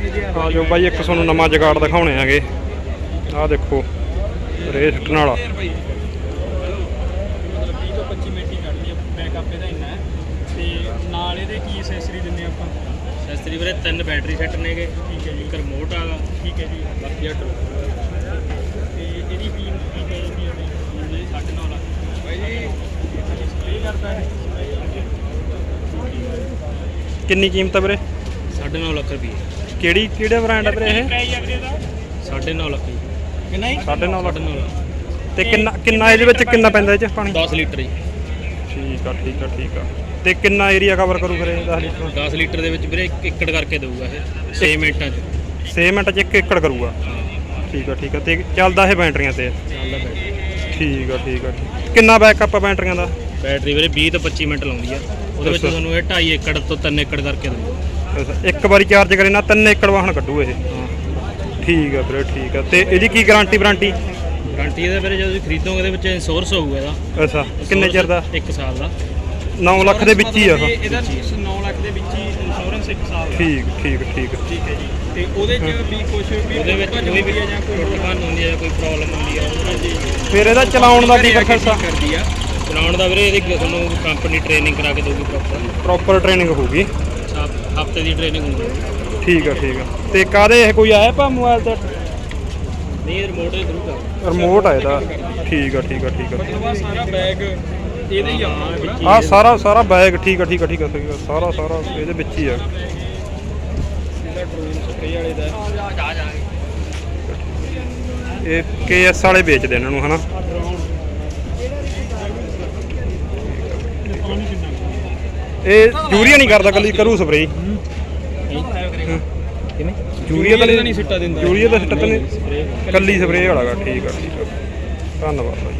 ਆ ਜੋ ਬਾਈ ਇੱਕ ਤੁਹਾਨੂੰ ਨਵਾਂ ਜਗਾੜ ਦਿਖਾਉਣੇ ਆਗੇ ਆਹ ਦੇਖੋ ਰੇਸ ਵਾਲਾ। ਮਤਲਬ 20 ਤੋਂ 25 ਮਿੰਟ ਹੀ ਕੱਢਦੀ ਆ ਬੈਕਅਪ ਇਹਦਾ ਇੰਨਾ ਹੈ ਤੇ ਨਾਲ ਇਹਦੇ ਕੀ ਅਸੈਸਰੀ ਦਿੰਦੇ ਆਪਾਂ ਵੀਰੇ ਤਿੰਨ ਬੈਟਰੀ ਸੈੱਟ ਨੇਗੇ। ਠੀਕ ਹੈ ਜੀ। ਇੱਕ ਰਿਮੋਟ ਆਗਾ। ਠੀਕ ਹੈ ਜੀ। ਬਾਕੀ ਆ ਟਰੂ ਤੇ ਇਹਦੀ ਕੀ ਕੀ ਚਾਹੀਦੀ ਹੈ ਜੀ 9.5 ਲੱਖ। ਬਾਈ ਜੀ ਸਪਲੇ ਕਰਦਾ ਹੈ ਕਿੰਨੀ ਕੀਮਤ ਆ ਵੀਰੇ? 9.5 ਲੱਖ ਰੁਪਏ ਕਿਹੜੀ ਕਿਹੜੇ ਬ੍ਰਾਂਡ ਆ ਵੀਰੇ ਇਹ? ਪ੍ਰਾਈਸ ਅਗਲੇ ਦਾ 9.5 ਲੱਖ ਜੀ। ਕਿੰਨਾ ਹੀ 9.5 ਲੱਖ। 9.5 ਲੱਖ। ਤੇ ਕਿੰਨਾ ਕਿੰਨਾ ਇਹਦੇ ਵਿੱਚ ਕਿੰਨਾ ਪੈਂਦਾ ਇਹ ਚ ਪਾਣੀ? 10 ਲੀਟਰ ਜੀ। ਠੀਕ ਆ ਠੀਕ ਆ ਠੀਕ ਆ। ਤੇ ਕਿੰਨਾ ਏਰੀਆ ਕਵਰ ਕਰੂ ਫਿਰ ਇਹ 10 ਲੀਟਰ? 10 ਲੀਟਰ ਦੇ ਵਿੱਚ ਵੀਰੇ 1 ਏਕੜ ਕਰਕੇ ਦੇਊਗਾ ਇਹ। 6 ਮਿੰਟਾਂ ਚ। 6 ਮਿੰਟ ਚ 1 ਏਕੜ ਕਰੂਗਾ। ਠੀਕ ਆ ਠੀਕ ਆ। ਤੇ ਚੱਲਦਾ ਇਹ ਬੈਟਰੀਆਂ ਤੇ? ਚੱਲਦਾ ਬੈਟਰੀ। ਠੀਕ ਆ ਠੀਕ ਆ। ਕਿੰਨਾ ਬੈਕਅਪ ਆ ਬੈਟਰੀਆਂ ਦਾ? ਬੈਟਰੀ ਵੀਰੇ 20 ਤੋਂ 25 ਮਿੰਟ ਲਾਉਂਦੀ ਆ। ਉਹਦੇ ਵਿੱਚ। ਤੁਹਾਨੂੰ ਇਹ 2.5 ਏਕੜ ਤੋਂ 3 ਏਕੜ ਕਰਕੇ ਦੇਊਗਾ। ਇੱਕ ਵਾਰੀ ਚਾਰਜ ਕਰੇ ਨਾ 3 ਏਕੜ ਵਾਹਣ ਕੱਢੂ ਇਹ। ਠੀਕ ਆ ਵੀਰੇ ਠੀਕ ਆ। ਤੇ ਇਹਦੀ ਕੀ ਗਾਰੰਟੀ ਵਾਰੰਟੀ? ਗਾਰੰਟੀ ਇਹਦਾ ਵੀਰੇ ਜਦੋਂ ਤੁਸੀਂ ਖਰੀਦੋਗੇ ਇਹਦੇ ਵਿੱਚ ਇੰਸ਼ੋਰੈਂਸ ਹੋਊਗਾ ਇਹਦਾ। ਅੱਛਾ ਕਿੰਨੇ ਚਿਰ ਦਾ? 1 ਸਾਲ ਦਾ। 9 ਲੱਖ ਦੇ ਵਿੱਚ ਹੀ ਆ ਇਹ। ਇਹਦਾ 9 ਲੱਖ ਦੇ ਵਿੱਚ ਹੀ ਇੰਸ਼ੋਰੈਂਸ ਇੱਕ ਸਾਲ ਦਾ। ਠੀਕ ਠੀਕ ਠੀਕ। ਠੀਕ ਹੈ ਜੀ। ਤੇ ਉਹਦੇ ਚ ਵੀ ਕੁਝ ਵੀ ਉਹਦੇ ਵਿੱਚ ਕੋਈ ਵੀ ਜਾਂ ਕੋਈ ਟੁੱਟ ਭੰਨ ਹੁੰਦੀ ਹੈ ਜਾਂ ਕੋਈ ਪ੍ਰੋਬਲਮ ਹੁੰਦੀ ਹੈ ਹਾਂਜੀ ਫਿਰ ਇਹਦਾ ਚਲਾਉਣ ਦਾ ਕੀ ਪ੍ਰੋਸੈਸ ਆ? ਕਰਦੀ ਆ ਚਲਾਉਣ ਦਾ ਵੀਰੇ ਇਹਦੀ ਤੁਹਾਨੂੰ ਕੰਪਨੀ ਟ੍ਰੇਨਿੰਗ ਕਰਾ ਕੇ ਦੇਊਗੀ ਪ੍ਰੋਪਰ ਪ੍ਰੋਪਰ ਟ੍ਰੇਨਿੰਗ ਹੋਊਗੀ। ਹਫ਼ਤੇ ਦੀ ਟ੍ਰੇਨਿੰਗ ਹੁੰਦੀ ਹੈ। ਠੀਕ ਆ ਠੀਕ ਆ। ਤੇ ਕਾਦੇ ਇਹ ਕੋਈ ਐਪ ਆ ਮੋਬਾਈਲ ਤੇ? ਨਹੀਂ ਰਿਮੋਟ ਦੇ ਥਰੂ ਕਰ। ਰਿਮੋਟ ਆ ਇਹਦਾ। ਠੀਕ ਆ ਠੀਕ ਆ ਠੀਕ ਆ। ਮਤਲਬ ਆ ਸਾਰਾ ਬੈਗ ਇਹਦੇ ਹੀ ਆਉਣਾ ਵਿੱਚ ਆ ਸਾਰਾ ਸਾਰਾ ਬੈਗ ਠੀਕ ਆ ਠੀਕ ਆ ਠੀਕ ਆ ਠੀਕ ਆ। ਸਾਰਾ ਸਾਰਾ ਇਹਦੇ ਵਿੱਚ ਹੀ ਆ। ਇਹਦਾ ਡਰੋਨ ਸਪਰੇ ਵਾਲੇ ਦਾ। ਇਹ ਕੇਐਸ ਵਾਲੇ ਵੇਚਦੇ ਇਹਨਾਂ ਨੂੰ ਹਨਾ ਇਹ ਯੂਰੀਆ ਨਹੀਂ ਕਰਦਾ ਕੱਲੀ ਕਰੂ ਸਪਰੇ ਕਿਵੇਂ ਯੂਰੀਆ ਤਾਂ ਨਹੀਂ ਸਿੱਟਾ ਦਿੰਦਾ। ਯੂਰੀਆ ਦਾ ਸਿੱਟਾ ਤਾਂ ਨਹੀਂ। ਕੱਲੀ ਸਪਰੇ ਵਾਲਾ ਗਾ ਠੀਕ ਆ ਠੀਕ ਆ। ਧੰਨਵਾਦ